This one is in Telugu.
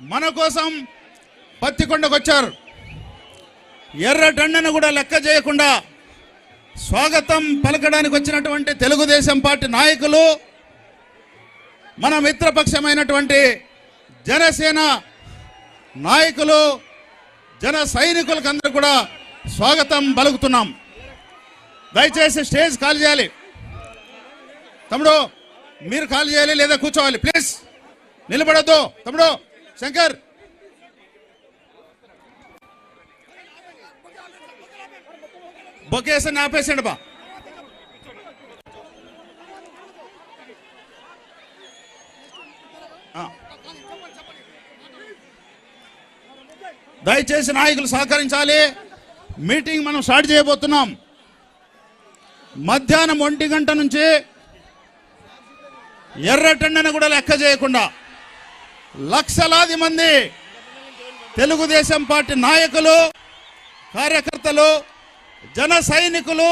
మన కోసం పత్తికొండకు వచ్చారు. ఎర్రటండను కూడా లెక్క చేయకుండా స్వాగతం పలకడానికి వచ్చినటువంటి తెలుగుదేశం పార్టీ నాయకులు మన మిత్రపక్షమైనటువంటి జనసేన నాయకులు జన సైనికులకు అందరూ కూడా స్వాగతం పలుకుతున్నాం. దయచేసి స్టేజ్ ఖాళీ చేయాలి. తమ్ముడు మీరు ఖాళీ చేయాలి లేదా కూర్చోవాలి. ప్లీజ్ నిలబడద్దు. తమ్ముడు శంకర్! బొకేసన్ ఆపేసండి బా. దయచేసి నాయకులు సహకరించాలి. మీటింగ్ మనం స్టార్ట్ చేయబోతున్నాం. మధ్యాహ్నం ఒంటి గంట నుంచి ఎర్రటెండను కూడా లెక్క చేయకుండా లక్షలాది మంది తెలుగుదేశం పార్టీ నాయకులు కార్యకర్తలు జన సైనికులు